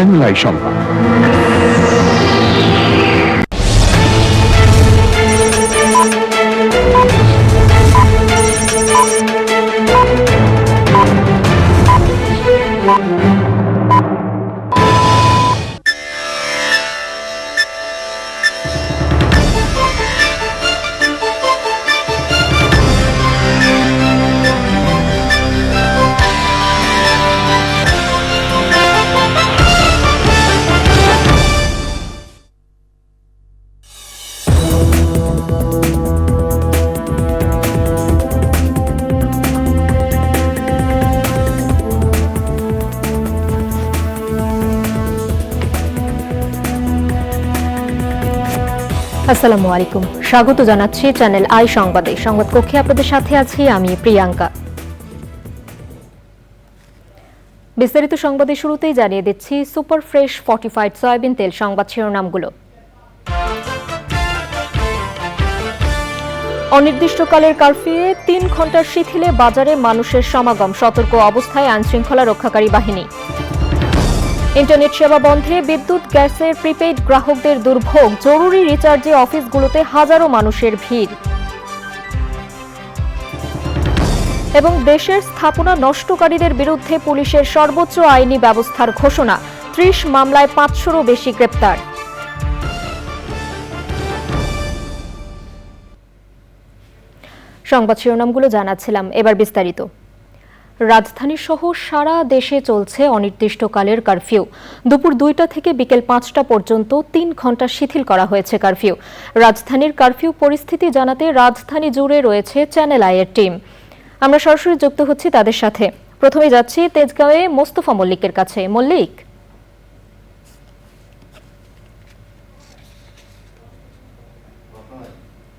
Channel I সংবাদ আসসালামু আলাইকুম। স্বাগত জানাচ্ছি চ্যানেল আই সংবাদে। সংবাদ কক্ষে আপনাদের সাথে আছি আমি প্রিয়াঙ্কা। বিস্তারিত সংবাদের শুরুতেই জানিয়ে দিচ্ছি, সুপার ফ্রেশ ফর্টিফাইড সয়াবিন তেল সংবাদ শিরোনামগুলো। অনির্দিষ্টকালের কারফিউয়ে তিন ঘণ্টার শিথিলে বাজারে মানুষের সমাগম, সতর্ক অবস্থায় আইনশৃঙ্খলা রক্ষাকারী বাহিনী। ইন্টারনেট সেবা বন্ধে বিদ্যুৎ, গ্যাসের প্রিপেইড গ্রাহকদের দুর্ভোগ, জরুরি রিচার্জে অফিসগুলোতে হাজারো মানুষের ভিড়। এবং দেশের স্থাপনা নষ্টকারীদের বিরুদ্ধে পুলিশের সর্বোচ্চ আইনি ব্যবস্থার ঘোষণা, ত্রিশ মামলায় পাঁচশোরও বেশি গ্রেপ্তার। সংবাদ শিরোনামগুলো জানাচ্ছিলাম, এবার বিস্তারিত। রাজধানী সহ সারা দেশে চলছে অনির্দিষ্টকালের কারফিউ। দুপুর দুইটা থেকে বিকেল পাঁচটা পর্যন্ত তিন ঘণ্টা শিথিল করা হয়েছে কারফিউ। রাজধানীর কারফিউ পরিস্থিতি জানাতে রাজধানী জুড়ে রয়েছে চ্যানেল আইয়ের টিম। আমরা সরাসরি যুক্ত হচ্ছি তাদের সাথে। প্রথমে যাচ্ছি তেজগাঁওয়ে মোস্তফা মল্লিকের কাছে। মল্লিক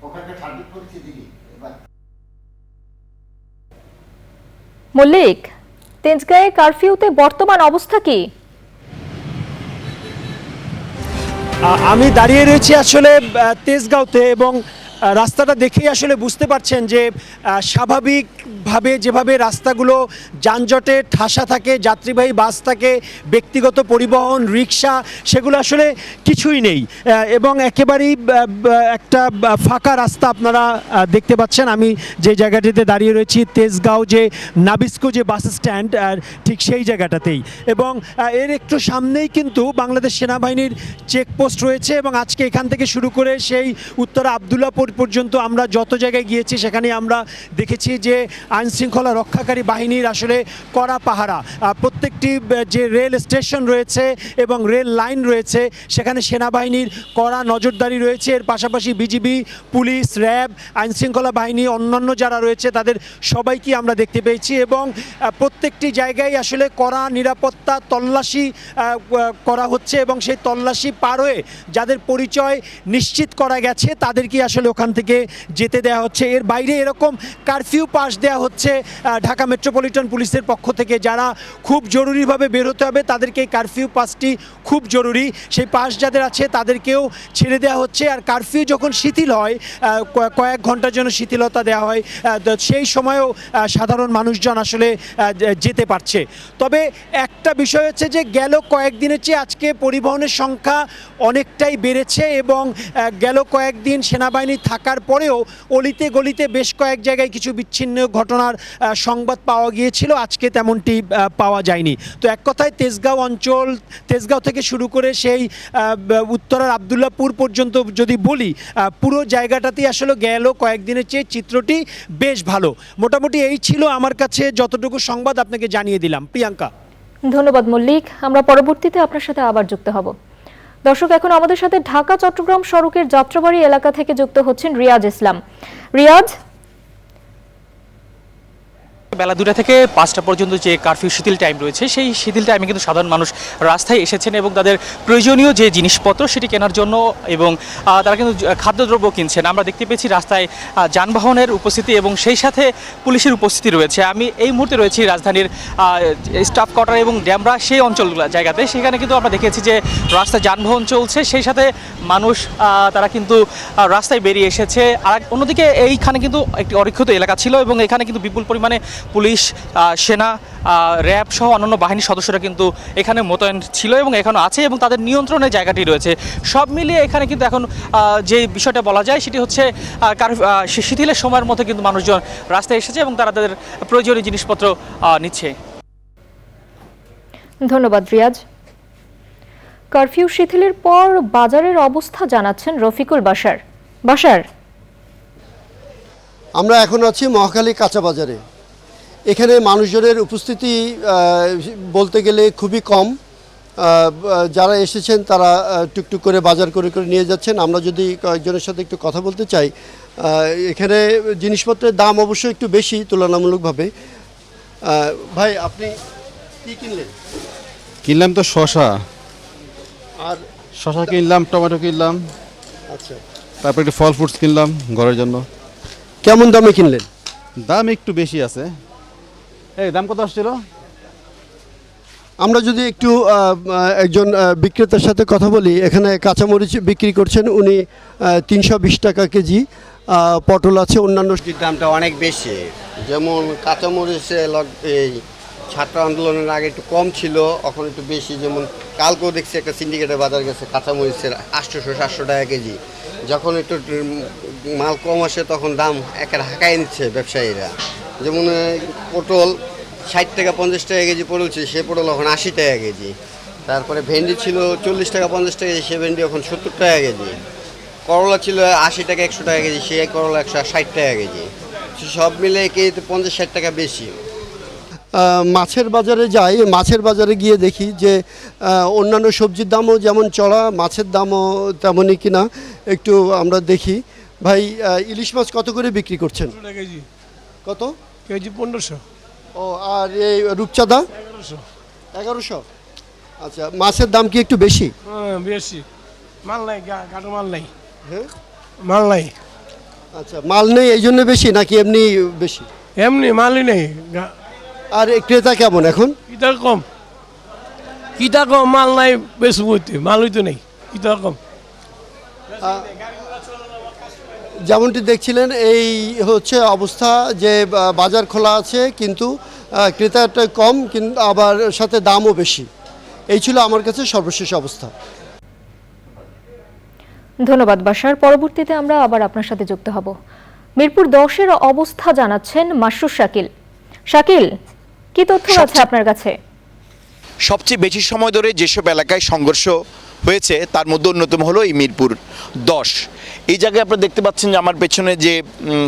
ওখানকার সার্বিক পরিস্থিতি কি এবার মল্লিক তেজগাঁয়ে কারফিউতে বর্তমান অবস্থা কি? আমি দাঁড়িয়ে রয়েছি আসলে তেজগাঁওতে এবং রাস্তাটা দেখেই আসলে বুঝতে পারছেন যে আহ, স্বাভাবিকভাবে যেভাবে রাস্তাগুলো যানজটে ঠাসা থাকে, যাত্রীবাহী বাস থাকে, ব্যক্তিগত পরিবহন, রিক্সা, সেগুলো আসলে কিছুই নেই। এবং একেবারেই একটা ফাঁকা রাস্তা আপনারা দেখতে পাচ্ছেন। আমি যে জায়গাটিতে দাঁড়িয়ে রয়েছি, তেজগাঁও যে নাবিস্কো যে বাস স্ট্যান্ড ঠিক সেই জায়গাটাতেই। এবং এর একটু সামনেই কিন্তু বাংলাদেশ সেনাবাহিনীর চেকপোস্ট রয়েছে এবং আজকে এখান থেকে শুরু করে সেই উত্তরা আবদুল্লাপুর পর্যন্ত আমরা যত জায়গায় গিয়েছি, সেখানে আমরা দেখেছি যে আইন শৃঙ্খলা রক্ষাকারী বাহিনীর আসলে কড়া পাহারা। প্রত্যেকটি যে রেল স্টেশন রয়েছে এবং রেল লাইন রয়েছে, সেখানে সেনাবাহিনীর কড়া নজরদারি রয়েছে। এর পাশাপাশি বিজিবি, পুলিশ, র্যাব আইন শৃঙ্খলা বাহিনী, অন্যান্য যারা রয়েছে, তাদের সবাইকে আমরা দেখতে পেয়েছি এবং প্রত্যেকটি জায়গায় আসলে কড়া নিরাপত্তা তল্লাশি করা হচ্ছে এবং সেই তল্লাশি পার হয়ে যাদের পরিচয় নিশ্চিত করা গেছে তাদেরকে আসলে ওখান থেকে যেতে দেওয়া হচ্ছে। এর বাইরে এরকম কারফিউ পাস দেওয়া হচ্ছে ঢাকা মেট্রোপলিটন পুলিশের পক্ষ থেকে যারা খুব জরুরিভাবে বেরোতে হবে, তাদেরকে কারফিউ পাসটি খুব জরুরি। সেই পাস যাদের আছে, তাদেরকেও ছেড়ে দেওয়া হচ্ছে। আর কারফিউ যখন শিথিল হয় কয়েক ঘণ্টার জন্য শিথিলতা দেওয়া হয় সেই সময়েও সাধারণ মানুষজন আসলে যেতে পারছে। তবে একটা বিষয় হচ্ছে যে, গেল কয়েকদিনের চেয়ে আজকে পরিবহনের সংখ্যা অনেকটাই বেড়েছে এবং গেল কয়েকদিন সেনাবাহিনী থাকার পরেও অলিতে গলিতে বেশ কয়েক জায়গায় কিছু বিচ্ছিন্ন ঘটনার সংবাদ পাওয়া গিয়েছিল। আজকে তেমনটি পাওয়া যায়নি। তো এক কথায় তেজগাঁও অঞ্চল, তেজগাঁও থেকে শুরু করে সেই উত্তরার আবদুল্লাপুর পর্যন্ত যদি বলি পুরো জায়গাটাতেই আসলে গেল কয়েকদিনের চেয়ে চিত্রটি বেশ ভালো। মোটামুটি এই ছিল আমার কাছে যতটুকু সংবাদ, আপনাকে জানিয়ে দিলাম। প্রিয়াঙ্কা। ধন্যবাদ, মল্লিক। আমরা পরবর্তীতে আপনার সাথে আবার যুক্ত হব। দর্শক, এখন আমাদের সাথে ঢাকা চট্টগ্রাম সড়কের যাত্রাবাড়ি এলাকা থেকে যুক্ত হচ্ছেন রিয়াজ ইসলাম। রিয়াজ বেলা দুটা থেকে পাঁচটা পর্যন্ত যে কারফিউ শিথিল টাইম রয়েছে, সেই শিথিল টাইমে কিন্তু সাধারণ মানুষ রাস্তায় এসেছেন এবং তাদের প্রয়োজনীয় যে জিনিসপত্র সেটি কেনার জন্য এবং তারা কিন্তু খাদ্যদ্রব্য কিনছেন। আমরা দেখতে পেয়েছি রাস্তায় যানবাহনের উপস্থিতি এবং সেই সাথে পুলিশের উপস্থিতি রয়েছে। আমি এই মুহূর্তে রয়েছি রাজধানীর স্টাফ কোয়ার্টার এবং ড্যামরা সেই অঞ্চলগুলো জায়গাতে। সেখানে কিন্তু আমরা দেখেছি যে রাস্তায় যানবাহন চলছে। সেই সাথে মানুষ তারা কিন্তু রাস্তায় বেরিয়ে এসেছে। আর অন্যদিকে এইখানে কিন্তু একটি অরক্ষিত এলাকা ছিল এবং এখানে কিন্তু বিপুল পরিমাণে পুলিশ সেনা র্যাব সহ অন্যান্য বাহিনীর সদস্যরা কিন্তু এখানে মোতায়েন ছিল এবং এখনও আছে এবং তাদের নিয়ন্ত্রণের জায়গাটি রয়েছে। সব মিলিয়ে এখানে কিন্তু এখন যে বিষয়টা বলা যায় সেটি হচ্ছে আহ, কার- আহ, শি- শিথিলের সময়ের মধ্যে কিন্তু মানুষজন রাস্তায় এসেছে এবং তারা তাদের প্রয়োজনীয় জিনিসপত্র নিচ্ছে। ধন্যবাদ রিয়াজ। কারফিউ শিথিলের পর বাজারের অবস্থা জানাচ্ছেন রফিকুল বাসার বাসার আমরা এখন আছি মহাখালী কাঁচা বাজারে। এখানে মানুষজনের উপস্থিতি বলতে গেলে খুবই কম। যারা এসেছেন তারা টুকটুক করে বাজার করে করে নিয়ে যাচ্ছেন। আমরা যদি কয়েকজনের সাথে একটু কথা বলতে চাই এখানে জিনিসপত্রের দাম অবশ্য একটু বেশি তুলনামূলকভাবে। ভাই আপনি কি কিনলেন? কিনলাম তো শশা। আর শশা কিনলাম টমেটো কিনলাম। আচ্ছা। তারপর একটু ফল ফ্রুটস কিনলাম ঘরের জন্য। কেমন দামে কিনলেন? দাম একটু বেশি আছে। এই দাম কত আসছিল? আমরা যদি একটু একজন বিক্রেতার সাথে কথা বলি এখানে কাঁচামরিচ বিক্রি করছেন উনি তিনশো বিশ টাকা কেজি পটল আছে অন্যান্য দামটা অনেক বেশি। যেমন কাঁচামরিচে এই ছাত্র আন্দোলনের আগে একটু কম ছিল এখন একটু বেশি। যেমন কালকেও দেখছি একটা সিন্ডিকেটের বাজার গেছে কাঁচামরিচের আটশোশো সাতশো টাকা কেজি। যখন একটু মাল কম আসে তখন দাম একের হাঁকায় নিচ্ছে ব্যবসায়ীরা। যেমন পটল ষাট টাকা পঞ্চাশ টাকা কেজি ছিল সে পটল এখন আশি টাকা কেজি। তারপরে ভেন্ডি ছিল চল্লিশ টাকা পঞ্চাশ টাকা কেজি, সে ভেন্ডি এখন সত্তর টাকা কেজি। করলা ছিল আশি টাকা, একশো টাকা কেজি, সে করলা একশো ষাট টাকা কেজি। সব মিলে কেজিতে পঞ্চাশ ষাট টাকা বেশি। মাছের বাজারে যাই মাছের বাজারে গিয়ে দেখি যে অন্যান্য সবজির দামও যেমন চড়া মাছের দামও তেমনই কিনা একটু আমরা দেখি। ভাই ইলিশ মাছ কত করে বিক্রি করছেন? কেজি। কত? কেজি পনেরোশো। ও আর এই রূপচাঁদা? এগারোশো। এগারোশো? আচ্ছা মাছের দাম কি একটু বেশি? হ্যাঁ বেশি। মাল নাই গাটো মাল নাই। হ্যাঁ? মাল নাই। আচ্ছা মাল নেই এই জন্য বেশি নাকি এমনি বেশি? এমনি মালই নেই আর এই ক্রেতা কেমন এখন? কিতা কম। কিতা কম মাল নাই বেশি বইতে মালই তো নেই কিতা কম। যেমনটি দেখছিলেন এই হচ্ছে অবস্থা যে বাজার খোলা আছে কিন্তু ক্রেতাটা কম কিন্তু আবার সাথে দামও বেশি। এই ছিল আমার কাছে সর্বশেষ অবস্থা। ধন্যবাদ বাসার। পরবর্তীতে আমরা আবার আপনার সাথে যুক্ত হব। মিরপুর দশের অবস্থা জানাচ্ছেন মাসরুর শাকিল। শাকিল কি তথ্য আছে আপনার কাছে? সবচেয়ে বেশি সময় ধরে যেসব এলাকায় সংঘর্ষ হয়েছে তার মধ্যে অন্যতম হলো এই মিরপুর দশ। এই জায়গায় আপনারা দেখতে পাচ্ছেন যে আমার পেছনে যে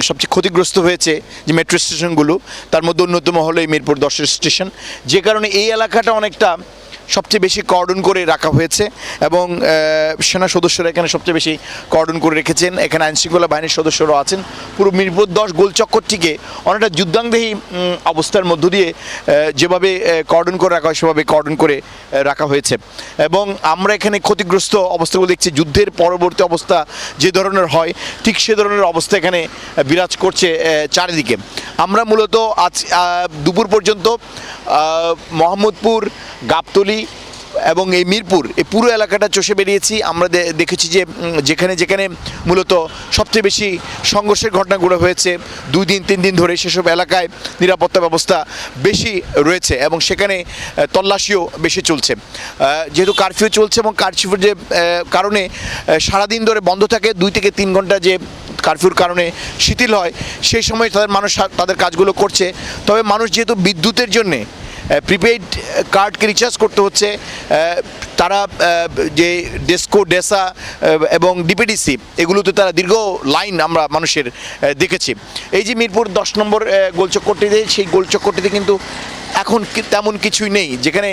সবচেয়ে ক্ষতিগ্রস্ত হয়েছে যে মেট্রো স্টেশনগুলো তার মধ্যে অন্যতম হলো এই মিরপুর দশের স্টেশন যে কারণে এই এলাকাটা অনেকটা সবচেয়ে বেশি কর্ডন করে রাখা হয়েছে এবং সেনা সদস্যরা এখানে সবচেয়ে বেশি কর্ডন করে রেখেছেন। এখানে আইনশৃঙ্খলা বাহিনীর সদস্যরাও আছেন। পুরো মিরপুর দশ গোলচক্করটিকে অনেকটা যুদ্ধাংদেহী অবস্থার মধ্য দিয়ে যেভাবে কর্ডন করে রাখা হয়, সেভাবে কর্ডন করে রাখা হয়েছে। এবং আমরা এখানে ক্ষতিগ্রস্ত অবস্থাগুলো দেখছি। যুদ্ধের পরবর্তী অবস্থা যে ধরনের হয়, ঠিক সে ধরনের অবস্থা এখানে বিরাজ করছে চারিদিকে। আমরা মূলত আজ দুপুর পর্যন্ত মোহাম্মদপুর, গাবতলি এবং এই মিরপুর, এই পুরো এলাকাটা চষে বেরিয়েছি। আমরা দেখেছি যে যেখানে যেখানে মূলত সবচেয়ে বেশি সংঘর্ষের ঘটনাগুলো হয়েছে, দুই দিন, তিন দিন ধরে সেসব এলাকায় নিরাপত্তা ব্যবস্থা বেশি রয়েছে এবং সেখানে তল্লাশিও বেশি চলছে। যেহেতু কারফিউ চলছে এবং কারফিউর যে কারণে সারাদিন ধরে বন্ধ থাকে, দুই থেকে তিন ঘণ্টা যে কারফিউর কারণে শিথিল হয়, সেই সময় তাদের মানুষ তাদের কাজগুলো করছে। তবে মানুষ যেহেতু বিদ্যুতের জন্যে প্রিপেইড কার্ডকে রিচার্জ করতে হচ্ছে তারা যে ডেস্কো ডেসা এবং ডিপিডিসি এগুলোতে তারা দীর্ঘ লাইন আমরা মানুষের দেখেছি। এই যে মিরপুর দশ নম্বর গোলচক্করটিতে, সেই গোলচক্করটিতে কিন্তু এখন তেমন কিছুই নেই। যেখানে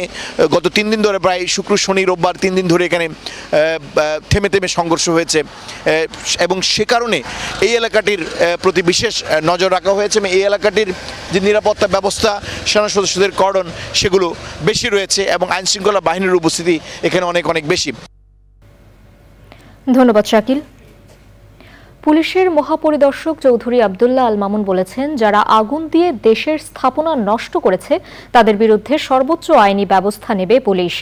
গত তিন দিন ধরে প্রায় শুক্র, শনি, রোববার তিন দিন ধরে এখানে থেমে থেমে সংঘর্ষ হয়েছে। এবং সে কারণে এই এলাকাটির প্রতি বিশেষ নজর রাখা হয়েছে এবং এই এলাকাটির যে নিরাপত্তা ব্যবস্থা, সেনা সদস্যদের কর্ডন সেগুলো বেশি রয়েছে এবং আইনশৃঙ্খলা বাহিনীর উপস্থিতি এখানে অনেক অনেক বেশি। ধন্যবাদ, শাকিল। পুলিশের মহাপরিদর্শক চৌধুরী আবদুল্লাহ আল মামুন বলেছেন, যারা আগুন দিয়ে দেশের স্থাপনা নষ্ট করেছে, তাদের বিরুদ্ধে সর্বোচ্চ আইনি ব্যবস্থা নেবে পুলিশ।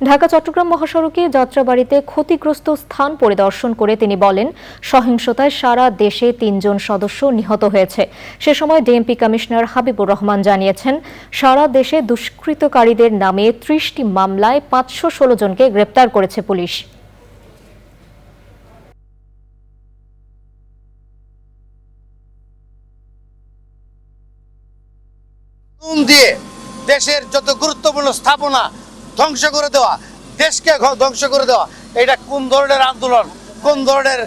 ঢাকা, চট্টগ্রাম মহাসড়কে যাত্রাবাড়িতে ক্ষতিগ্রস্ত স্থান পরিদর্শন করে তিনি বলেন, সহিংসতায় সারা দেশে তিনজন সদস্য নিহত হয়েছে। সে সময় ডিএমপি কমিশনার হাবিবুর রহমান জানিয়েছেন, সারা দেশে দুষ্কৃতকারীদের নামে ত্রিশটি মামলায় পাঁচশো ষোলো জনকে গ্রেপ্তার করেছে পুলিশ। দিয়ে দেশের যত গুরুত্বপূর্ণ স্থাপনা ধ্বংস করে দেওয়া, দেশকে ধ্বংস করে দেওয়া, এটা কোন ধরনের আন্দোলন, কোন ধরনের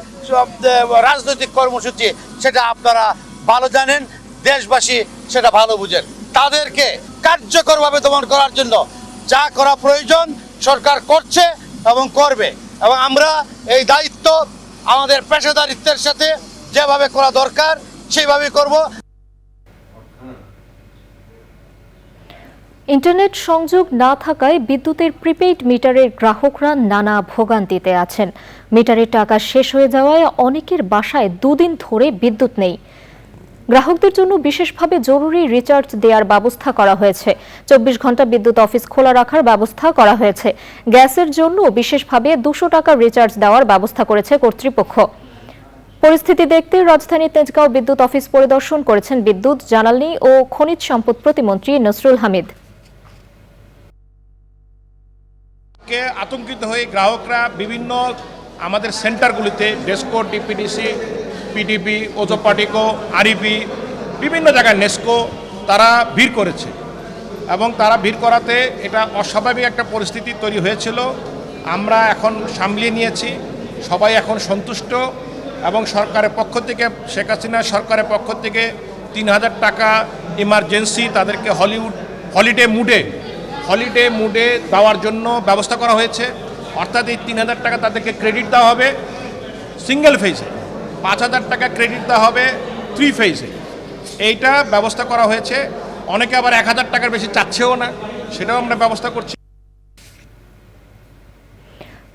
রাজনৈতিক কর্মসূচি, সেটা আপনারা ভালো জানেন, দেশবাসী সেটা ভালো বুঝেন। তাদেরকে কার্যকরভাবে দমন করার জন্য যা করা প্রয়োজন, সরকার করছে এবং করবে। এবং আমরা এই দায়িত্ব আমাদের পেশাদারিত্বের সাথে যেভাবে করা দরকার, সেইভাবেই করব। ইন্টারনেট সংযোগ না থাকায় বিদ্যুতের প্রিপেইড মিটারের গ্রাহকরা নানা ভোগান্তিতে আছেন। মিটারের টাকা শেষ হয়ে যাওয়ায় অনেকের বাসায় দুদিন ধরে বিদ্যুৎ নেই। গ্রাহকদের জন্য বিশেষভাবে জরুরি রিচার্জ দেওয়ার ব্যবস্থা করা হয়েছে। চব্বিশ ঘণ্টা বিদ্যুৎ অফিস খোলা রাখার ব্যবস্থা করা হয়েছে। গ্যাসের জন্য বিশেষভাবে দুশো টাকা রিচার্জ দেওয়ার ব্যবস্থা করেছে কর্তৃপক্ষ। পরিস্থিতি দেখতে রাজধানী তেজগাঁও বিদ্যুৎ অফিস পরিদর্শন করেছেন বিদ্যুৎ জ্বালানি ও খনিজ সম্পদ প্রতিমন্ত্রী নসরুল হামিদ। কে আতঙ্কিত হয়ে গ্রাহকরা বিভিন্ন আমাদের সেন্টারগুলিতে ডেস্কো, ডিপিডিসি, পিডিপি, ওজোপাটিকো, আরইপি, বিভিন্ন জায়গায় নেস্কো তারা ভিড় করেছে। এবং তারা ভিড় করাতে এটা অস্বাভাবিক একটা পরিস্থিতি তৈরি হয়েছিল। আমরা এখন সামলিয়ে নিয়েছি, সবাই এখন সন্তুষ্ট এবং সরকারের পক্ষ থেকে, শেখ হাসিনা সরকারের পক্ষ থেকে তিন হাজার টাকা ইমার্জেন্সি তাদেরকে হলিউড, হলিডে মুডে হলিডে, মুডে দেওয়ার জন্য ব্যবস্থা করা হয়েছে। অর্থাৎ এই তিন হাজার টাকা তাদেরকে ক্রেডিট দেওয়া হবে সিঙ্গেল ফেজে পাঁচ হাজার টাকা ক্রেডিট দেওয়া হবে থ্রি ফেজে এইটা ব্যবস্থা করা হয়েছে। অনেকে আবার এক হাজার টাকার বেশি চাচ্ছেও না। সেটাও আমরা ব্যবস্থা করছি।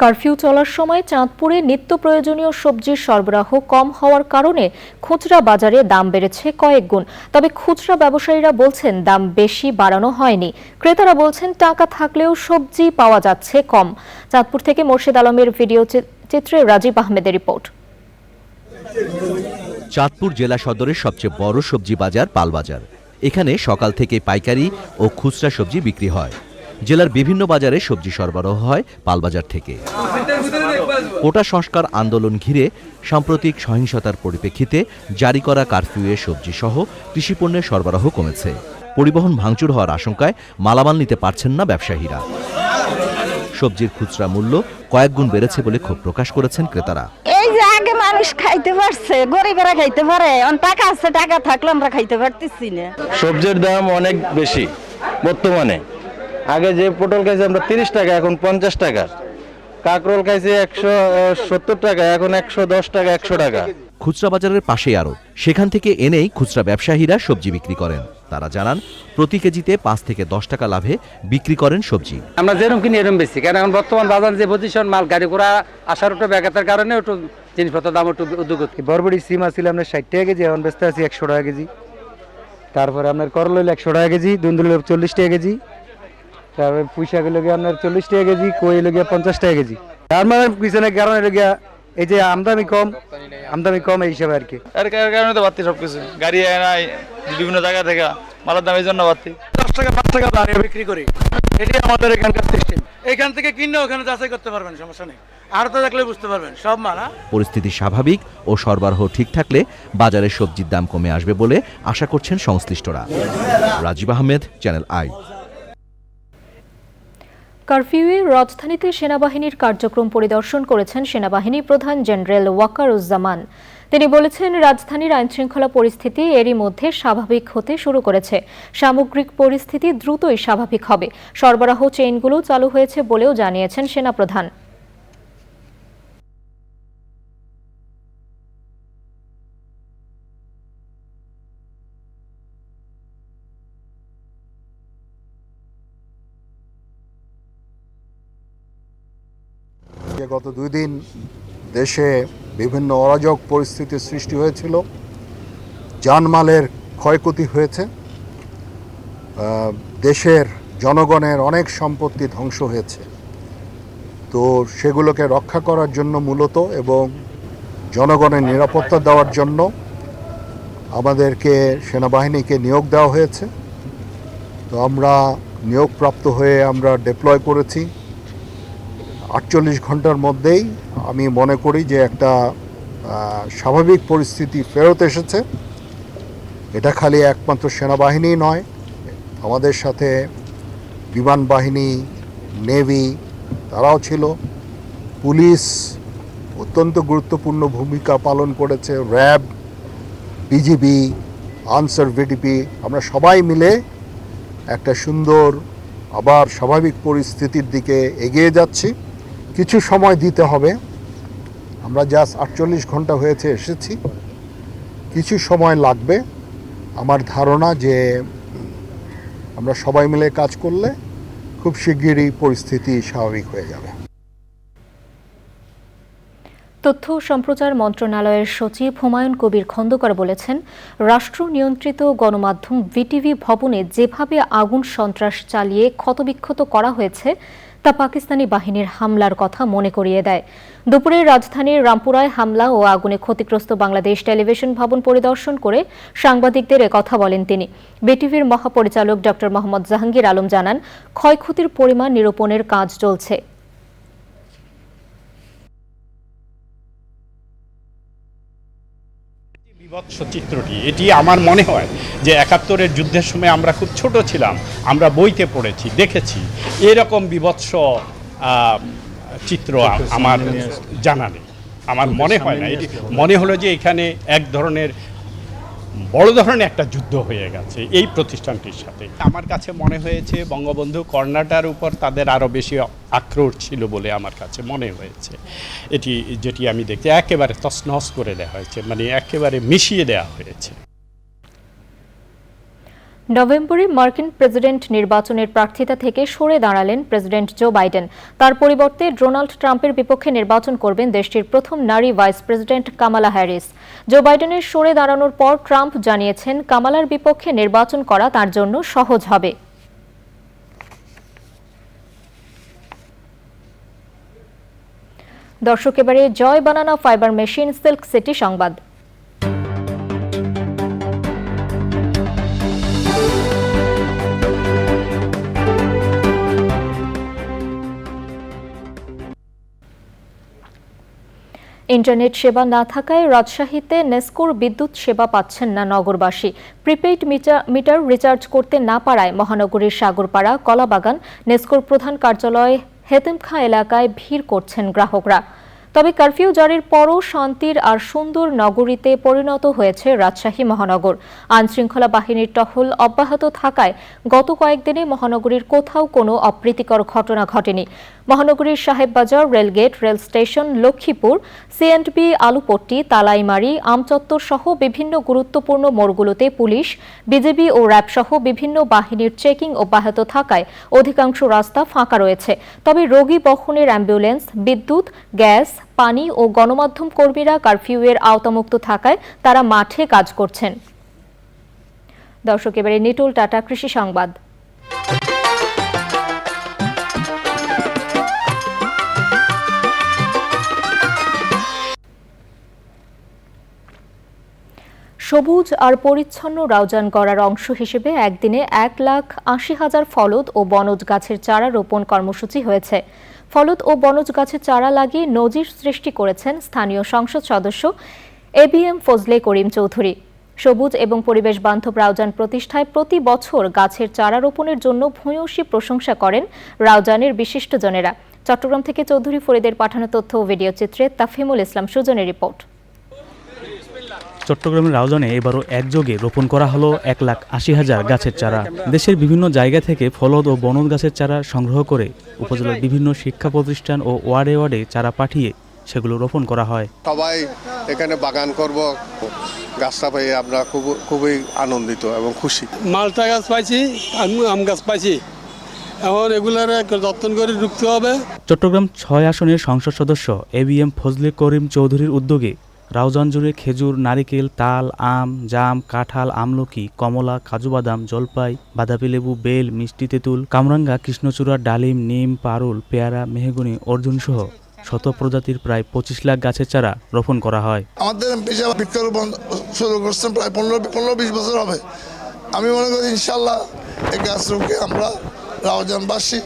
কারফিউ চলার সময় চাঁদপুরে নিত্য প্রয়োজনীয় সবজির সরবরাহ কম হওয়ার কারণে খুচরা বাজারে দাম বেড়েছে কয়েক গুণ। তবে খুচরা ব্যবসায়ীরা বলছেন, দাম বেশি বাড়ানো হয়নি। ক্রেতারা বলছেন, টাকা থাকলেও সবজি পাওয়া যাচ্ছে কম। চাঁদপুর থেকে মোর্শেদ আলমের ভিডিও চিত্রে রাজীব আহমেদের রিপোর্ট। চাঁদপুর জেলা সদরের সবচেয়ে বড় সবজি বাজার পালবাজার। এখানে সকাল থেকে পাইকারি ও খুচরা সবজি বিক্রি হয়। জেলার বিভিন্ন বাজারে সবজি সরবরাহ হয় পালবাজার থেকে। কোটা সংস্কার আন্দোলন ঘিরে সাম্প্রতিক সহিংসতার পরিপ্রেক্ষিতে জারি করা কারফিউয়ে সবজি সহ কৃষিপণ্যের সরবরাহ কমেছে। পরিবহন ভাঙচুর হওয়ার আশঙ্কায় মালামাল নিতে পারছেন না ব্যবসায়ীরা। সবজির খুচরা মূল্য কয়েক গুণ বেড়েছে বলে ক্ষোভ প্রকাশ করেছেন ক্রেতারা। এই যে আগে মানুষ খাইতে পারছে গরিবেরা খাইতে পারে টাকা আছে টাকা থাকলে আমরা খাইতে পারতেছি না। সবজির দাম অনেক বেশি বর্তমানে। আগে যে পটল খাইছে আমরা তিরিশ টাকা এখন পঞ্চাশ টাকা। কাকরোল খাইছে একশো সত্তর টাকা এখন একশো দশ টাকা একশো টাকা। খুচরা বাজারের পাশেই আরও সেখান থেকে এনেই খুচরা ব্যবসায়ীরা সবজি বিক্রি করেন। তারা জানান প্রতি কেজিতে পাঁচ থেকে দশ টাকা লাভে বিক্রি করেন সবজি। আমরা যেরকম কিনি এরকম বেশি। কারণ এখন বর্তমান বাজার যে পজিশন মাল গাড়ি ঘোড়া আসার একটু ব্যাঘাতের কারণে একটু জিনিসপত্রের দাম একটু উদ্যোগ বরবড়ি সিম আছিল আপনার ষাট টাকা কেজি এখন বেচতে আছি একশো টাকা কেজি। তারপরে আপনার করল একশো টাকা কেজি দুন্দুল চল্লিশ টাকা কেজি। তারপরে পুঁইশাক গিয়ে আপনার চল্লিশ টাকা কেজি কই হইল গিয়ে পঞ্চাশ টাকা কেজি। তার মানে পিছনে কারণ হইল গিয়া এই যে আমদানি কম আমদানি কম এই হিসাবে আর কি। এর কারণে তো বাড়তি সব কিছু গাড়ি নাই বিভিন্ন জায়গা থেকে মালের দাম এই জন্য বাড়তি। দশ টাকা পাঁচ টাকা বাড়িয়ে বিক্রি করি। এটাই আমাদের এখানকার সিস্টেম এখান থেকে কিনে ওখানে যাচাই করতে পারবেন সমস্যা নেই। আর তো দেখলে বুঝতে পারবেন সব মাল হ্যাঁ? পরিস্থিতি স্বাভাবিক ও সরবরাহ ঠিক থাকলে বাজারে সবজির দাম কমে আসবে বলে আশা করছেন সংশ্লিষ্টরা। রাজীব আহমেদ চ্যানেল আই কারফিউয়ে রাজধানীতে সেনাবাহিনীর কার্যক্রম পরিদর্শন করেছেন সেনাবাহিনী প্রধান জেনারেল ওয়াকারুজ্জামান। তিনি বলেছেন, রাজধানীর আইনশৃঙ্খলা পরিস্থিতি এরই মধ্যে স্বাভাবিক হতে শুরু করেছে। সামগ্রিক পরিস্থিতি দ্রুতই স্বাভাবিক হবে। সরবরাহ চেইনগুলো চালু হয়েছে বলেও জানিয়েছেন সেনাপ্রধান। গত দুই দিন দেশে বিভিন্ন অরাজক পরিস্থিতির সৃষ্টি হয়েছিল। জানমালের ক্ষয়ক্ষতি হয়েছে। দেশের জনগণের অনেক সম্পত্তি ধ্বংস হয়েছে। তো সেগুলোকে রক্ষা করার জন্য মূলত এবং জনগণের নিরাপত্তা দেওয়ার জন্য আমাদেরকে সেনাবাহিনীকে নিয়োগ দেওয়া হয়েছে। তো আমরা নিয়োগপ্রাপ্ত হয়ে আমরা ডিপ্লয় করেছি। আটচল্লিশ ঘণ্টার মধ্যেই আমি মনে করি যে একটা স্বাভাবিক পরিস্থিতি ফেরত এসেছে। এটা খালি একমাত্র সেনাবাহিনী নয়, আমাদের সাথে বিমান বাহিনী নেভি তারাও ছিল। পুলিশ অত্যন্ত গুরুত্বপূর্ণ ভূমিকা পালন করেছে। র্যাব বিজিবি আনসার ভিডিপি, আমরা সবাই মিলে একটা সুন্দর, আবার স্বাভাবিক পরিস্থিতির দিকে এগিয়ে যাচ্ছি। কিছু সময় দিতে হবে। আমরা জাস্ট আটচল্লিশ ঘণ্টা হয়েছে, এসেছি। কিছু সময় লাগবে। আমার ধারণা যে আমরা সবাই মিলে কাজ করলে খুব শিগগিরই পরিস্থিতি স্বাভাবিক হয়ে যাবে। তথ্য সম্প্রচার মন্ত্রণালয়ের সচিব হুমায়ুন কবির খন্দকার বলেছেন, রাষ্ট্র নিয়ন্ত্রিত গণমাধ্যম ভিটিভি ভবনে যেভাবে আগুন সন্ত্রাস চালিয়ে ক্ষতবিক্ষত করা হয়েছে তা পাকিস্তানি বাহিনীর হামলার কথা মনে করিয়ে দেয়। দুপুরে রাজধানীর রামপুরায় হামলা ও আগুনে ক্ষতিগ্রস্ত বাংলাদেশ টেলিভিশন ভবন পরিদর্শন করে সাংবাদিকদের কথা বলেন তিনি। বিটিভির মহাপরিচালক ড মোহাম্মদ জাহাঙ্গীর আলম জানান, ক্ষয়ক্ষতির পরিমাণ নিরূপণের কাজ চলছে। বিভৎস চিত্রটি এটি আমার মনে হয় যে একাত্তরের যুদ্ধের সময় আমরা খুব ছোট ছিলাম আমরা বইতে পড়েছি দেখেছি। এরকম বিভৎস আহ, চিত্র আমার জানা নেই। আমার মনে হয় না এটি মনে হলো যে এখানে এক ধরনের বড় ধরনের একটা যুদ্ধ হয়ে গেছে এই প্রতিষ্ঠানটির সাথে। আমার কাছে মনে হয়েছে, বঙ্গবন্ধু কর্ণাটার উপর তাদের আরও বেশি আক্রোশ ছিল বলে আমার কাছে মনে হয়েছে। এটি, যেটি আমি দেখছি একেবারে তসনস করে দেওয়া হয়েছে মানে একেবারে মিশিয়ে দেওয়া হয়েছে। নভেম্বরে মার্কিন প্রেসিডেন্ট নির্বাচনের প্রার্থিতা থেকে সরে দাঁড়ালেন প্রেসিডেন্ট জো বাইডেন। তার পরিবর্তে ডোনাল্ড ট্রাম্পের বিপক্ষে নির্বাচন করবেন দেশটির প্রথম নারী vice president Kamala Harris. Joe বাইডেনের সরে দাঁড়ানোর পর ট্রাম্প জানিয়েছেন, কামালার বিপক্ষে নির্বাচন করা তার জন্য সহজ হবে। দর্শক, এবারে Joy banana fibre machine silk city সংবাদ। ইন্টারনেট সেবা না থাকায় রাজশাহীতে নেস্কোর বিদ্যুৎ সেবা পাচ্ছেন না নগরবাসী। প্রিপেইড মিটার রিচার্জ করতে না পারায় মহানগরীর সাগরপাড়া, কলাবাগান, নেস্কোর প্রধান কার্যালয় হেতেমখা এলাকায় ভিড় করছেন গ্রাহকরা। তবে কারফিউ জারির পরও শান্তির আর সুন্দর নগরীতে পরিণত হয়েছে রাজশাহী মহানগর। আইনশৃঙ্খলা বাহিনীর টহল অব্যাহত থাকায় গত কয়েকদিনে মহানগরীর কোথাও কোনো অপ্রীতিকর ঘটনা ঘটেনি। মহানগরীর Sahebbazar rail gate, rail station, Laxmipur C and B Alupatti, Talaimari, Amchattar সহ বিভিন্ন গুরুত্বপূর্ণ মোড়গুলোতে পুলিশ বিজেপি ও র্যাব সহ বিভিন্ন বাহিনীর চেকিং অব্যাহত থাকায় অধিকাংশ রাস্তা ফাঁকা রয়েছে। তবে রোগী বহনের অ্যাম্বুলেন্স, বিদ্যুৎ, গ্যাস, পানি ও গণমাধ্যম কর্মীরা কারফিউয়ের আওতামুক্ত থাকায় তারা মাঠে কাজ করছেন। দর্শক এবারে নিটুল টাটা কৃষি সংবাদ। সবুজ আর পরিচ্ছন্ন রাউজান গড়ার অংশ হিসেবে একদিনে এক লাখ আশি হাজার ফলদ ও বনজ গাছের চারা রোপণ কর্মসূচি হয়েছে। ফলদ ও বনজ গাছের চারা লাগিয়ে নজির সৃষ্টি করেছেন স্থানীয় সংসদ সদস্য এবিএম ফজলে করিম চৌধুরী। সবুজ এবং পরিবেশ বান্ধব রাউজান প্রতিষ্ঠায় প্রতি বছর গাছের চারা রোপণের জন্য ভূয়সী প্রশংসা করেন রাউজানের বিশিষ্টজনেরা। চট্টগ্রাম থেকে চৌধুরী ফরিদের পাঠানো তথ্য ও ভিডিও চিত্রে তাফিমুল ইসলাম সুজনের রিপোর্ট। চট্টগ্রামের রাউজানে এবারও একযোগে রোপণ করা হলো এক লাখ আশি হাজার গাছের চারা। দেশের বিভিন্ন জায়গা থেকে ফলদ ও বনজ গাছের চারা সংগ্রহ করে উপজেলার বিভিন্ন শিক্ষা প্রতিষ্ঠান ও ওয়ার্ডে ওয়ার্ডে চারা পাঠিয়ে সেগুলো রোপণ করা হয়। সবাই এখানে বাগান করব। গাছটা পেয়ে আমরা খুব খুবই আনন্দিত এবং খুশি। মালটা গাছ পাইছি আম আম গাছ পাইছি। এখন এগুলার যত্ন করে ঢুকতে হবে। চট্টগ্রাম ছয় আসনের সংসদ সদস্য A B M Fazle Karim চৌধুরীর উদ্যোগে রাউজান জুড়ে খেজুর, নারিকেল, তাল, আম, জাম, কাঁঠাল, আমলকি, কমলা, কাজু বাদাম, জলপাই বাদাপি লেবু, বেল, মিষ্টি তেঁতুল, কামরাঙ্গা, কৃষ্ণচূড়া, ডালিম, নিম, পারুল, পেয়ারা, মেহগুনি অর্জুন সহ শত প্রজাতির প্রায় পঁচিশ লাখ গাছের চারা রোপণ করা হয়। আমাদের সাহেব বৃক্ষরোপণ শুরু করছেন প্রায় পনেরো পনেরো বিশ বছর হবে। আমি মনে করি ইনশাল্লাহ এই গাছ রোপকে আমরা রাউজানবাসী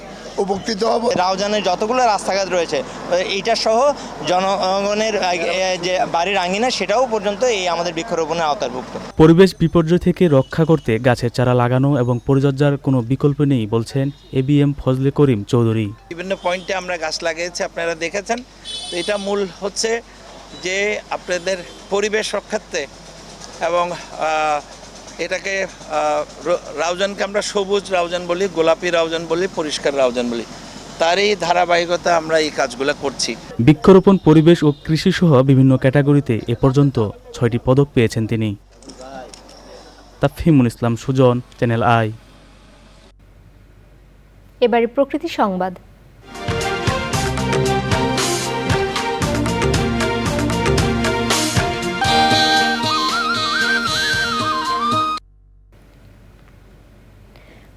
উপকৃত হব। রাউজানের যতগুলো রাস্তাঘাট রয়েছে এইটা সহ জনগণের যে বাড়ির আঙ্গিনা সেটাও পর্যন্ত এই আমাদের বৃক্ষরোপণের আওতাভুক্ত। পরিবেশ বিপর্যয় থেকে রক্ষা করতে গাছের চারা লাগানো এবং পরিচর্যার কোনো বিকল্প নেই বলছেন A B M Fazle Karim Chowdhury. বিভিন্ন পয়েন্টে আমরা গাছ লাগিয়েছি আপনারা দেখেছেন। তো এটা মূল হচ্ছে যে আপনাদের পরিবেশ রক্ষার্থে এবং এটাকে রাউজানকে আমরা সবুজ রাউজান বলি গোলাপি রাউজান বলি পরিষ্কার রাউজান বলি। তারই ধারাবাহিকতা আমরা এই কাজগুলো করছি। বৃক্ষরোপণ পরিবেশ ও কৃষি সহ বিভিন্ন ক্যাটাগরিতে এ পর্যন্ত ছয়টি পদক পেয়েছেন তিনি। Tafhimul Islam Sujon channel I. এবারে প্রকৃতি সংবাদ।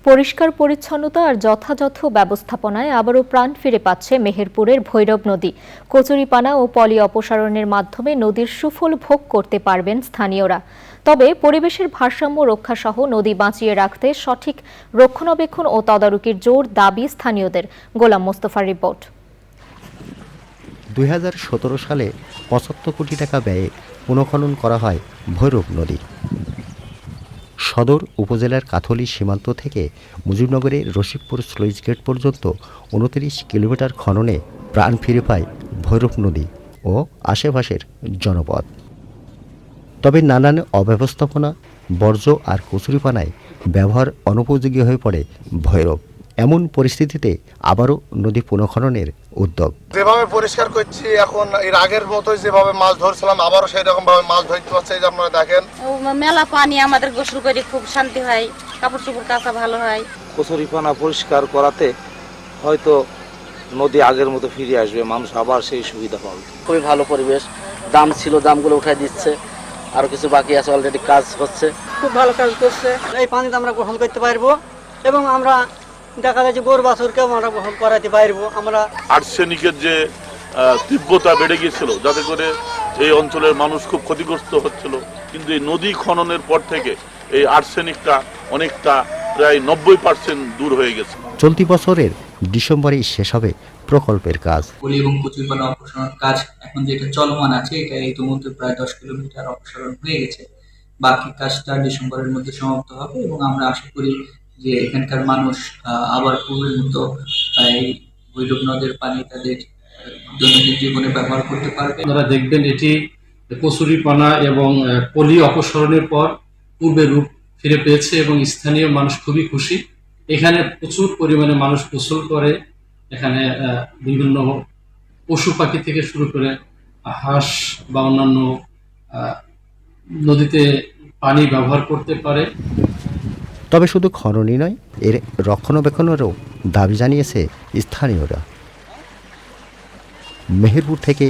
পরিষ্কার পরিচ্ছন্নতা আর যথাযথ ব্যবস্থাপনায় আবারও প্রাণ ফিরে পাচ্ছে মেহেরপুরের ভৈরব নদী। কচুরিপানা ও পলি অপসারণের মাধ্যমে নদীর সুফল ভোগ করতে পারবেন স্থানীয়রা। তবে পরিবেশের ভারসাম্য রক্ষাসহ নদী বাঁচিয়ে রাখতে সঠিক রক্ষণাবেক্ষণ ও তদারকির জোর দাবি স্থানীয়দের। গোলাম মোস্তফার রিপোর্ট। দুই হাজার সতেরো সালে পঁচাত্তর কোটি টাকা ব্যয়ে পুনঃখনন করা হয় ভৈরব নদী। সদর উপজেলার কাথলি সীমান্ত থেকে মুজিবনগরের রশিকপুর স্লুইস গেট পর্যন্ত উনত্রিশ কিলোমিটার খননে প্রাণ ফিরে পায় ভৈরব নদী ও আশেপাশের জনপদ। তবে নানান অব্যবস্থাপনা, বর্জ্য আর কচুরিপানায় ব্যবহার অনুপযোগী হয়ে পড়ে ভৈরব। এমন পরিস্থিতিতে আবারও নদী পুনঃখননের উদ্যোগ। যেভাবে পরিষ্কার করছি এখন এর আগের মতোই যেভাবে মাছ ধরছিলাম আবারও সেই রকম ভাবে মাছ ধরতে পারছে এই যে আপনারা দেখেন। মেলা পানি আমাদের গোসল করে খুব শান্তি হয় কাপড় চোপড় কাচা ভালো হয়। কচুরিপানা পরিষ্কার করাতে হয়তো নদী আগের মতো ফিরে আসবে মানুষ আবার সেই সুবিধা পাবে। খুবই ভালো পরিবেশ। দাম ছিল দামগুলো উঠাই দিচ্ছে। আরও কিছু বাকি আছে অলরেডি কাজ হচ্ছে। খুব ভালো কাজ করছে। এই পানিতে আমরা গ্রহণ করতে পারব এবং আমরা দেখা যাচ্ছে গরু বাছুরকেও আমরা গ্রহণ করাতে পারব। আমরা আর্সেনিকের যে আহ, তীব্রতা বেড়ে গিয়েছিল যাতে করে এই অঞ্চলের মানুষ খুব ক্ষতিগ্রস্ত হচ্ছিল। কিন্তু এই নদী খননের পর থেকে এই আর্সেনিকটা অনেকটা প্রায় নব্বই পার্সেন্ট দূর হয়ে গেছে। চলতি বছরের ডিসেম্বরেই শেষ হবে প্রকল্পের কাজ। পলি এবং কচুরিপানা অপসারণ কাজ এখন যেটা চলমান আছে এটা ইতিমধ্যে প্রায় দশ কিলোমিটার অপসারণ হয়ে গেছে। বাকি কাজটা ডিসেম্বরের মধ্যে সমাপ্ত হবে এবং আমরা আশা করি যে এখানকার মানুষ আবার পূর্বের মতো এই ভৈরব নদের পানি তাদের দৈনন্দিন জীবনে ব্যবহার করতে পারবে। আপনারা দেখবেন এটি কচুরিপানা এবং পলি অপসারণের পর পূর্বে রূপ ফিরে পেয়েছে এবং স্থানীয় মানুষ খুবই খুশি। এখানে প্রচুর পরিমাণে মানুষ গোসল করে, এখানে বিভিন্ন পশু পাখি থেকে শুরু করে হাঁস বা অন্যান্য নদীতে পানি ব্যবহার করতে পারে। তবে শুধু খননই নয় এর রক্ষণাবেক্ষণেরও দাবি জানিয়েছে স্থানীয়রা। মেহেরপুর থেকে